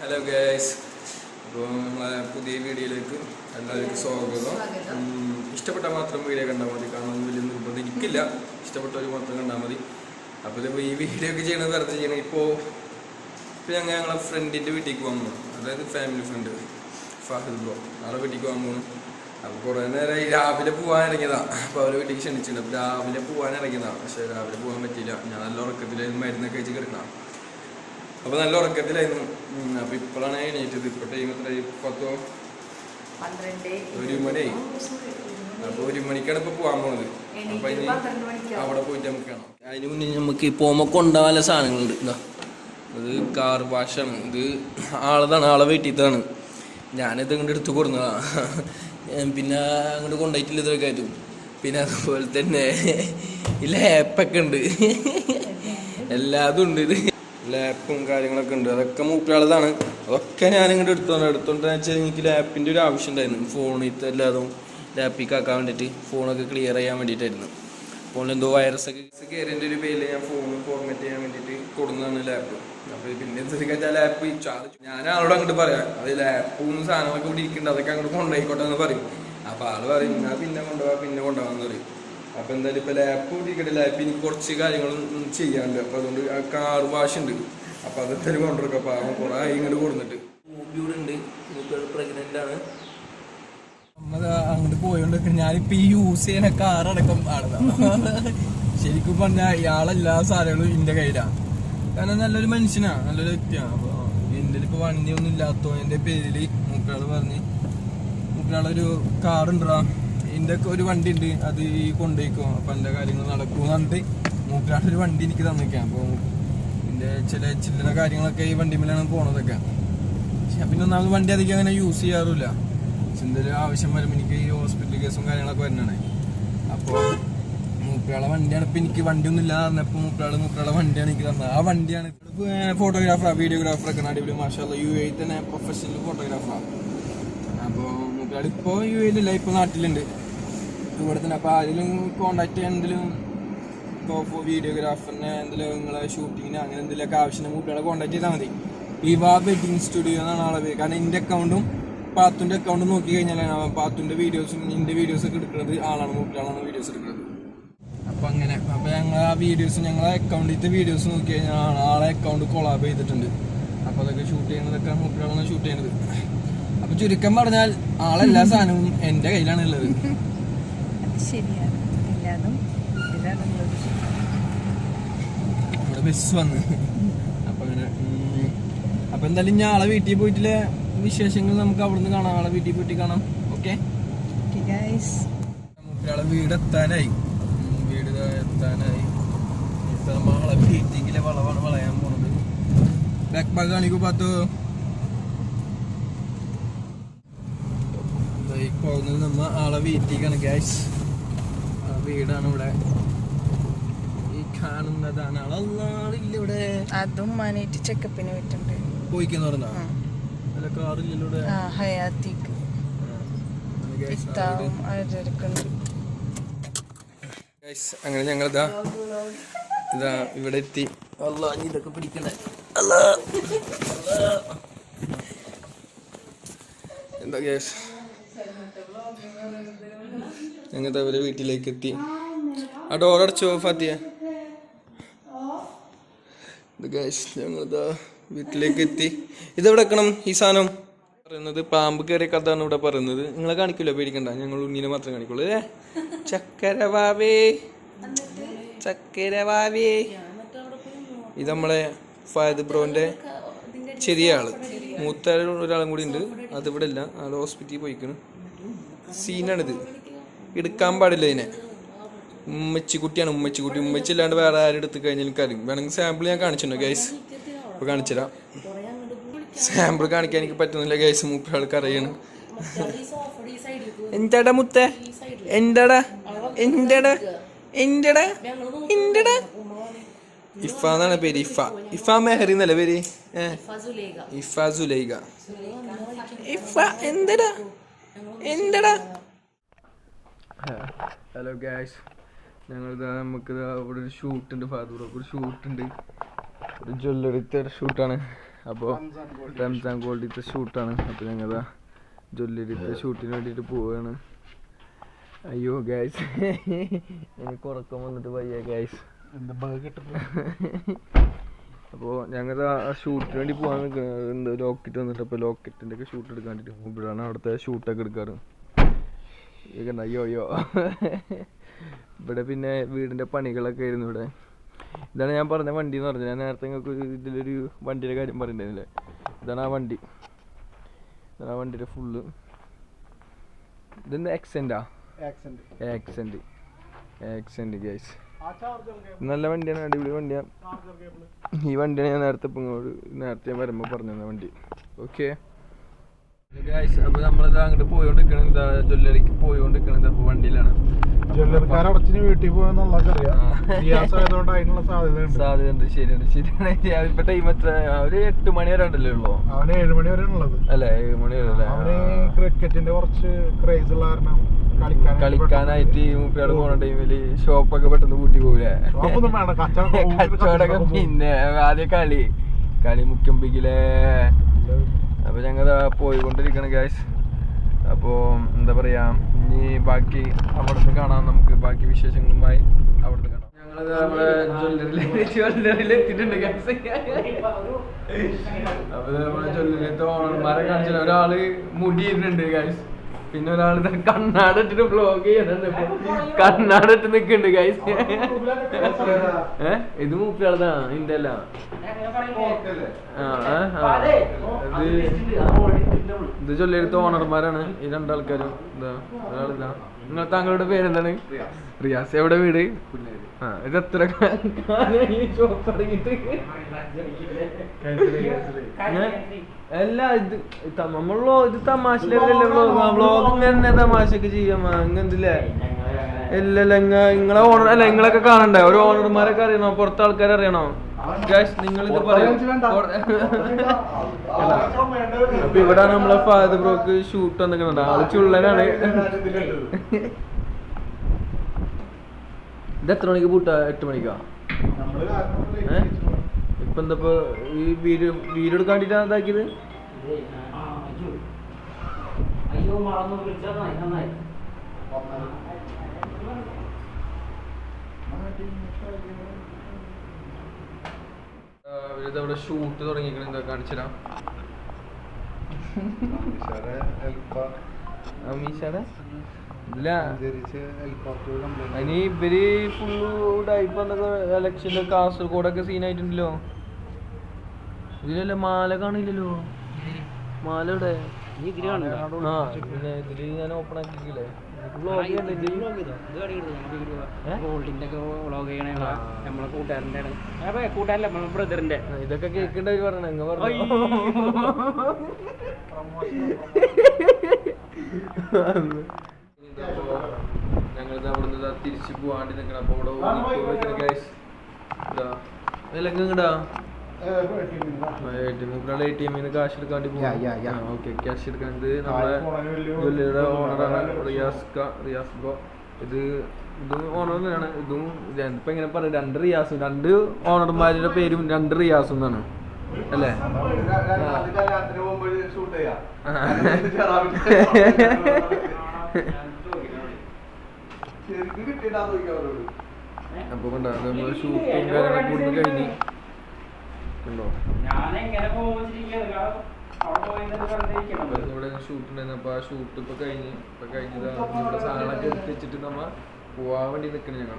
Hello guys അപ്പോൾ നമ്മളെ പുതിയ വീഡിയോയിലേക്ക് എല്ലാവർക്കും സ്വാഗതം. ഇഷ്ടപ്പെട്ട ഇഷ്ടപ്പെട്ടാൽ മാത്രം വീഡിയോ കണ്ടാൽ മതി. കാണാൻ വലിയ നിർബന്ധം എനിക്കില്ല. ഇഷ്ടപ്പെട്ടവർ മാത്രം കണ്ടാൽ മതി. അപ്പോൾ ഇതിപ്പോൾ ഈ വീഡിയോ ഒക്കെ ചെയ്യണത് വെറുതെ ചെയ്യണം. ഇപ്പോൾ ഇപ്പോൾ ഞങ്ങൾ ഞങ്ങളെ ഫ്രണ്ടിന്റെ വീട്ടിലേക്ക് വന്നു അതായത് ഫാമിലി ഫ്രണ്ട് ഫാഹിദ് ബ്രോ. ആളെ വീട്ടിലേക്ക് പോകാൻ പോകണം അപ്പോൾ കുറേ നേരമായി രാവിലെ പോകാൻ ഇറങ്ങിയതാണ് അപ്പോൾ അവരെ വീട്ടിലേക്ക് ക്ഷണിച്ചിട്ടുണ്ട്. അപ്പോൾ രാവിലെ പോകാൻ ഇറങ്ങിയതാണ് പക്ഷേ രാവിലെ പോകാൻ പറ്റിയില്ല. ഞാൻ നല്ല ഉറക്കത്തിലായിരുന്നു. മരുന്നൊക്കെ കഴിച്ച് കിടക്കണം. അപ്പോൾ നല്ല ഉറക്കത്തിലായിരുന്നു. അപ്പൊ അപ്പോൾ ഇപ്പോഴാണ് എണീറ്റത്. ഇപ്പോൾ ടൈം എത്ര പത്തോ? ഒരു മണി അപ്പോൾ ഒരു മണിക്കാണ് ഇപ്പോൾ പോകാൻ പോണത്. അപ്പോൾ ഇനി അവിടെ പോയിട്ട് നമുക്ക് കാണാം. അതിന് മുന്നേ നമുക്ക് പോകുമ്പോൾ കൊണ്ടുപോകാൻ സാധനങ്ങളുണ്ട്. ഇതാ. ഇത് കാർ വാഷാണ് ഇത് ആളതാണ്. ആളെ വെട്ടിത്താണ് ഞാനിത് ഇങ്ങോട്ട് എടുത്ത് കൊടുന്നതാണ് പിന്നെ അങ്ങോട്ട് കൊണ്ടായിട്ടില്ല ഇതൊക്കെ ആയിട്ടും. പിന്നെ അതുപോലെ തന്നെ ഈ ലാപ്പൊക്കെ ഉണ്ട്. എല്ലാതും ഉണ്ട് ഇത്. ലാപ്പും കാര്യങ്ങളൊക്കെ ഉണ്ട്. അതൊക്കെ മൂപ്പിലുള്ളതാണ് അതൊക്കെ ഞാൻ ഇങ്ങോട്ട് എടുത്തോണ്ട് എടുത്തോണ്ട് വെച്ചാൽ എനിക്ക് ലാപ്പിന്റെ ഒരു ആവശ്യം ഉണ്ടായിരുന്നു. ഫോണിൽ എല്ലാതും ലാപ്പിൽ ആക്കാൻ വേണ്ടിയിട്ട് ഫോണൊക്കെ ക്ലിയർ ചെയ്യാൻ വേണ്ടിയിട്ടായിരുന്നു. ഫോണിൽ എന്തോ വൈറസ് ഒക്കെ കയറിയതിന്റെ ഒരു പേരിൽ ഞാൻ ഫോൺ ഫോർമാറ്റ് ചെയ്യാൻ വേണ്ടിയിട്ട് കൊടുക്കുന്നതാണ് ലാപ്പ്. അപ്പോൾ പിന്നെ എന്തൊക്കെ വെച്ചാൽ ലാപ്പ് ചാർജ് ഞാൻ ആളോട് അങ്ങോട്ട് പറയാം അത് ലാപ്പും സാധനങ്ങളൊക്കെ ഇവിടെ ഇരിക്കുന്നുണ്ട് അതൊക്കെ അങ്ങോട്ട് കൊണ്ടുപോയിക്കോട്ടെ എന്ന് പറയും. അപ്പോൾ ആൾ പറയും ഞാൻ പിന്നെ കൊണ്ടുപോകാം പിന്നെ കൊണ്ടുപോകാമെന്ന് പറയും. അപ്പോൾ എന്തായാലും ഇപ്പോൾ ലാപ്പ് ഇരിക്കട്ടെ ലാപ്പ് ഇനി കുറച്ച് കാര്യങ്ങളും ചെയ്യാനുണ്ട് അപ്പോൾ അതുകൊണ്ട് ആ കാർ വാഷ് ഉണ്ട്. അപ്പോൾ അതെന്തായാലും കൊണ്ടുവരും അപ്പൊ അവൻ കുറേ ഇങ്ങോട്ട് കൊടുത്തിട്ട് ഉണ്ട്. പ്രഗ്നന്റ് ആണ്. അങ്ങോട്ട് പോയോണ്ട് ഞാനിപ്പോ ഈ യൂസ് ചെയ്യുന്ന കാർ അടക്കം ആണെന്നാണ് ശരിക്കും പറഞ്ഞാൽ ഇയാളെല്ലാ സാധനങ്ങളും എന്റെ കയ്യിലാണ് കാരണം നല്ലൊരു മനുഷ്യനാണ് നല്ലൊരു വ്യക്തിയാണ്. അപ്പൊ എന്റെ ഇപ്പൊ വണ്ടി ഒന്നും ഇല്ലാത്തതിന്റെ പേരിൽ മൂപ്പരാൾ പറഞ്ഞ് കാർ കാറുണ്ടാ ഒക്കെ ഒരു വണ്ടി ഉണ്ട് അത് ഈ കൊണ്ടുപോയിക്കോ അപ്പൊ എന്റെ കാര്യങ്ങൾ നടക്കും പറഞ്ഞിട്ട് ഒരു വണ്ടി എനിക്ക് തന്നിക്കാം അപ്പൊ എന്റെ ചില ചില്ലറ കാര്യങ്ങളൊക്കെ ഈ വണ്ടി മേലാണ് പോണതൊക്കെ. പക്ഷെ പിന്നെ ഒന്നാമത് വണ്ടി അധികം അങ്ങനെ യൂസ് ചെയ്യാറില്ല എന്തെങ്കിലും ആവശ്യം വരുമ്പോൾ എനിക്ക് ഈ ഹോസ്പിറ്റൽ കേസും കാര്യങ്ങളൊക്കെ വരുന്നതാണ് അപ്പോൾ മൂപ്പയാളെ വണ്ടിയാണ് ഇപ്പം എനിക്ക് വണ്ടി ഒന്നും ഇല്ലാതെ പറഞ്ഞപ്പോൾ മൂപ്പയാൾ മൂപ്പയാളെ വണ്ടിയാണ് എനിക്ക് തന്നത്. ആ വണ്ടിയാണ് ഫോട്ടോഗ്രാഫറാണ് വീഡിയോഗ്രാഫറൊക്കെ അടിപൊളി മാഷാല്ല യു എ തന്നെ പ്രൊഫഷണൽ ഫോട്ടോഗ്രാഫറാണ് അപ്പോൾ മൂപ്പയാൾ ഇപ്പോൾ യു എയിലില്ല ഇപ്പോൾ നാട്ടിലുണ്ട്. ഇവിടെ തന്നെ അപ്പോൾ ആരെങ്കിലും കോണ്ടാക്ട് ചെയ്യാൻ എന്തെങ്കിലും ഇപ്പോൾ വീഡിയോഗ്രാഫറിനെ എന്തെങ്കിലും നിങ്ങളെ ഷൂട്ടിങ്ങിന് അങ്ങനെ എന്തെങ്കിലുമൊക്കെ ആവശ്യം മൂപ്പയാളെ കോണ്ടാക്ട് ചെയ്താൽ മതി. വിവ വെഡിങ് സ്റ്റുഡിയോ എന്നാണ് ആളെ പേര്. കാരണം എന്റെ അക്കൗണ്ടും പാത്തുന്റെ അക്കൗണ്ടും നോക്കി കഴിഞ്ഞാലാണ് പാത്തുന്റെ വീഡിയോസും എന്റെ വീഡിയോസ് ഒക്കെ എടുക്കുന്നത് ആളാണ് കൂട്ടികളാണ് വീഡിയോസ് എടുക്കുന്നത്. അപ്പം അങ്ങനെ അപ്പം ഞങ്ങൾ ആ വീഡിയോസ് ഞങ്ങളെ അക്കൗണ്ടിലത്തെ വീഡിയോസ് നോക്കി കഴിഞ്ഞാൽ ആളെ അക്കൗണ്ട് കൊളാബ് ചെയ്തിട്ടുണ്ട്. അപ്പോൾ അതൊക്കെ ഷൂട്ട് ചെയ്യുന്നതൊക്കെ കൂട്ടികളാണ് ഷൂട്ട് ചെയ്യുന്നത്. അപ്പോൾ ചുരുക്കം പറഞ്ഞാൽ ആളെല്ലാ സാധനവും എന്റെ കയ്യിലാണ് ഉള്ളത്. ശരിയാണ്. എല്ലാതും ഇതിലാണുള്ളത് ഇവിടെ ബസ് വന്ന്. അപ്പൊ അങ്ങനെ. അപ്പൊ എന്തായാലും ഞാൻ ആളെ വീട്ടിൽ പോയിട്ടില്ലേ? വിശേഷങ്ങൾ നമുക്ക് അവിടുന്ന് കാണാം. ആളെ വീട്ടിൽ പോയിട്ട് കാണാം. ഓക്കെ ആളെ വീട് എത്താനായി. വീട് എത്താനായി. ആളെ വീട്ടിലെ വളവാണ് വളയാൻ പോണത്. ബാക്ക് ബാഗ് കാണിക്കൂ പാത്തു. പോകുന്നത് നമ്മ ആളെ വീട്ടിലേക്കാണ് ഗ്യാസ് ആ വീടാണ് ഇവിടെ. ഈ കാണുന്നതാണ്. ഇവിടെ. അതും മാനേറ്റ് ചെക്കപ്പിന് പോയിക്കെന്ന് പറഞ്ഞാ? ഉം. അല്ല കാറില്ലല്ലോ ഇവിടെ? ആ ഹയാത്തിക്ക്. അങ്ങനെ ഞങ്ങൾ ഇതാ ഇതാ ഇവിടെ എത്തി. അല്ല ഇതൊക്കെ പിടിക്കണേ അല്ല എന്താ ഗ്യാസ് ഞങ്ങൾ അവർ വീട്ടിലേക്ക് എത്തി ആ ഡോർ അടച്ചോ ഫാത്തിയ ഞങ്ങളിതാ വീട്ടിലേക്ക് എത്തി ഇതെവിടെ വെക്കണം ഈ സാധനം? പറയുന്നത് പാമ്പ് കയറിയ കഥയാണ് ഇവിടെ പറയുന്നത്. നിങ്ങളെ കാണിക്കില്ല പേടിക്കണ്ട. ഞങ്ങൾ ഉണ്ണിനെ മാത്രം കാണിക്കുള്ളൂ അല്ലേ? ചക്കരവാവേ. ചക്കരവാവേ. ഇത് നമ്മളെ ഫായദ് ബ്രോന്റെ ചെറിയ ആൾ മൂത്ത ഒരാളും കൂടി ഉണ്ട്. അതിവിടെ ഇല്ല ആൾ ഹോസ്പിറ്റലിൽ പോയിക്കണ്. സീനാണിത് എടുക്കാൻ പാടില്ല ഇതിനെ. ഉമ്മച്ചിക്കുട്ടിയാണ് ഉമ്മച്ചിക്കുട്ടി. ഉമ്മച്ചി ഇല്ലാണ്ട് വേറെ ആരും എടുത്തു കഴിഞ്ഞാൽ കാര്യം. വേണമെങ്കിൽ സാമ്പിൾ ഞാൻ കാണിച്ചിട്ടുണ്ടോ ഗൈസ് ഇപ്പൊ കാണിച്ചുതരാം. സാമ്പിൾ കാണിക്കാൻ എനിക്ക് പറ്റുന്നില്ല ഗൈസ് മൂപ്പ ആൾക്ക് അറിയണം എന്താടാ മുത്ത? എന്താടാ? എന്താടാ? എന്റെ എന്റെ ഇഫ എന്നാണ് പേര്? ഇഫ. ഇഫ മെഹറി എന്നല്ല പേര്? ഇഫ ഇഫ. എന്തടാ? എന്തടാ? ഹലോ ഗ്യാഷ് ഞങ്ങളിതാ നമുക്ക് അവിടെ ഒരു ഷൂട്ട് ഉണ്ട് ഫാദൂറൊക്കെ ഒരു ഷൂട്ട് ഉണ്ട്. ഒരു ജ്വല്ലറിത്തെ ഷൂട്ടാണ് അപ്പോൾ റംസാൻ ഗോൾഡിത്തെ ഷൂട്ടാണ് അപ്പോൾ ഞങ്ങളിതാ ജ്വല്ലറിത്തെ ഷൂട്ടിന് വേണ്ടിയിട്ട് പോവുകയാണ് അയ്യോ ഗൈസ് എനിക്ക് ഉറക്കം വന്നിട്ട് വയ്യ ഗൈസ് അപ്പോൾ ഞങ്ങൾ ആ ഷൂട്ടിന് വേണ്ടി പോകാൻ നിൽക്കുന്നുണ്ട് ലോക്കറ്റ് വന്നിട്ട് അപ്പോൾ ലോക്കറ്റിന്റെ ഒക്കെ ഷൂട്ട് എടുക്കാൻ വേണ്ടിയിട്ട് ഇവിടെയാണ് അവിടുത്തെ ഷൂട്ടൊക്കെ എടുക്കാറ്. ഇത് യോ അയ്യോ ഇവിടെ പിന്നെ വീടിന്റെ പണികളൊക്കെ ആയിരുന്നു ഇവിടെ. ഇതാണ് ഞാൻ പറഞ്ഞ വണ്ടി എന്ന് പറഞ്ഞത്. ഞാൻ നേരത്തെ നിങ്ങൾക്ക് ഒരു ഇതിലൊരു വണ്ടിയുടെ കാര്യം പറഞ്ഞിട്ടുണ്ടായിരുന്നില്ലേ? ഇതാണ് ആ വണ്ടി. ഇതാണ് ആ വണ്ടിയുടെ ഫുള്ള് ഇതെന്താ? എക്സെന്റാ ആക്സെന്റ് ആക്സെന്റ് ഗൈസ് നല്ല വണ്ടിയാണ് അടിപൊളി വണ്ടിയാണ് ഈ വണ്ടിയാണ് ഞാൻ നേരത്തെ ഇപ്പോൾ ഇങ്ങോട്ട് നേരത്തെ ഞാൻ വരുമ്പോൾ പറഞ്ഞു തന്ന വണ്ടി. ഓക്കെ ഗൈസ് അപ്പോൾ നമ്മളിത് അങ്ങോട്ട് പോയോണ്ടിരിക്കണത് എന്താ ജ്വല്ലറിക്ക് പോയോണ്ടിരിക്കണത് അപ്പോൾ വണ്ടിയിലാണ്. ജ്വല്ലറിക്കാരടച്ചിന് വീട്ടിൽ ആയതുകൊണ്ട് അതിനുള്ള സാധ്യതയുണ്ട്. സാധ്യതയുണ്ട്. ശരിയാണ് ശരിയാണ്. ഇപ്പൊ ടൈം എത്ര? അവർ എട്ട് മണി വരെ ഉണ്ടല്ലേ ഉള്ളൂ? അവന് ഏഴ് മണി വരെ ഉള്ളത്. അല്ലേ? ഏഴ് മണി വരെ അല്ലേ അവന് ക്രിക്കറ്റിന്റെ കുറച്ച് ക്രേസ് ഉള്ള കാരണം കളിക്കാനായിട്ട് ഈ മുപ്പിയാട് പോണ ടൈമിൽ ഷോപ്പൊക്കെ പെട്ടെന്ന് കൂട്ടി പോകൂലേ കച്ചവടമൊക്കെ പിന്നെ ആദ്യ കളി. കളി മുഖ്യമ്പിക്കിലെ അപ്പൊ ഞങ്ങൾ പോയിക്കൊണ്ടിരിക്കണം ഗ്യാസ് അപ്പോൾ എന്താ പറയുക ഇനി ബാക്കി അവിടുന്ന് കാണാം നമുക്ക്. ബാക്കി വിശേഷങ്ങളുമായി അവിടുന്ന് കാണാം. ഞങ്ങളത് നമ്മുടെ ജ്വല്ലറിയിൽ ഗായ്സ് അപ്പൊ നമ്മുടെ ജ്വല്ലറിയിലത്തെ ഓണർമാരെ കാണിച്ചാൽ മുടി മുടിയിരുന്നുണ്ട് ഗായ്സ് പിന്നെ ഒരാൾ കണ്ണാട് ഇട്ടിട്ട് ബ്ലോഗ് ചെയ്യുന്നുണ്ട് ഇപ്പൊ. കണ്ണാട് ഇട്ട് നിക്കുന്നുണ്ട് ഗൈസ് ഏഹ് ഇത് മൂപ്പിയാളതാ ഇന്റെ അല്ല. ഇത് ചൊല്ലിയെടുത്ത ഓണർമാരാണ് ഈ രണ്ടാൾക്കാരും. ഇതാ ഒരാളിതാ. നിങ്ങൾ താങ്കളുടെ പേരെന്താണ്? റിയാസ്. എവിടെ വീട്? ആ ഇത് എത്ര? അല്ല ഇത് നമ്മളോ ഇത് തമാശ വ്ളോഗ് ഇങ്ങനെ തമാശക്ക് ചെയ്യാം ഇങ്ങനല്ലേ ഇല്ലല്ല നിങ്ങളെ ഓണർ അല്ല നിങ്ങളൊക്കെ കാണണ്ടേ? ഒരു ഓണർമാരൊക്കെ അറിയണോ? പുറത്തെ ആൾക്കാരെ അറിയണോ? ഗൈസ് നിങ്ങൾ ഇത് പറയും. അപ്പൊ ഇവിടെ നമ്മളെ ഫാദർ ബ്രോക്ക് ഷൂട്ട് വന്നിട്ടുണ്ട് ആൾ ചുള്ളനാണ്. ഇത് എത്ര മണിക്ക് പൂട്ട എട്ട് മണിക്കാ? ഇപ്പൊ എന്താ ഈ വീട് വീട് എടുക്കാൻ വേണ്ടിട്ടാ ഇതാക്കിയത്? അയ്യോ. മറന്നു. വിളിച്ചാൽ നന്നായി. ഷൂട്ട് തുടങ്ങിക്കണ എന്താ കാണിച്ചരാ ഇനി ഇവർ ഫുള്ള് ഇലക്ഷന്റെ കാസർഗോഡൊക്കെ സീനായിട്ടുണ്ടല്ലോ ഇതിലല്ലേ മാല കാണില്ലല്ലോ? മാല ഇവിടെ ആ പിന്നെ ഇതിൽ ഞാൻ ഓപ്പൺ ആക്കിയില്ലേ ഇതൊക്കെ കേൾക്കണ്ട പറഞ്ഞ ഇങ്ങ പറഞ്ഞു. ഞങ്ങളിത് അവിടുന്ന് ഇതാ തിരിച്ചു പോവാണ്ട് നിക്കണം. അപ്പൊ ഇവിടെ ഇങ്ങടാ എ ടി എമ്മിൽ നിന്ന് കാശ് എടുക്കാൻ ഓക്കെ ക്യാഷ് എടുക്കാൻ ഇത് ജ്വല്ലറിയുടെ ഓണറാണ് റിയാസ് ക റിയാസ് ബ്രോ. ഇത് ഇതും ഓണർ തന്നെയാണ്. ഇതും ഇപ്പൊ എങ്ങനെ പറയാം രണ്ട് റിയാസും രണ്ട് ഓണർമാരുടെ പേരും രണ്ട് റിയാസും എന്നാണ്. അല്ലേ? അപ്പൊ കണ്ടോ ഷൂട്ടും കാര്യങ്ങളൊക്കെ കൂടുതൽ കഴിഞ്ഞ് അപ്പൊ ഇവിടെ ഷൂട്ട് ഉണ്ടായിരുന്നു. അപ്പൊ ആ ഷൂട്ട് ഇപ്പൊ കഴിഞ്ഞ്. ഇപ്പൊ കഴിഞ്ഞത് ഇവിടെ സാധനങ്ങളൊക്കെ എടുത്ത് വെച്ചിട്ട് നമ്മ പോവാൻ വേണ്ടി നിക്കണേ ഞങ്ങൾ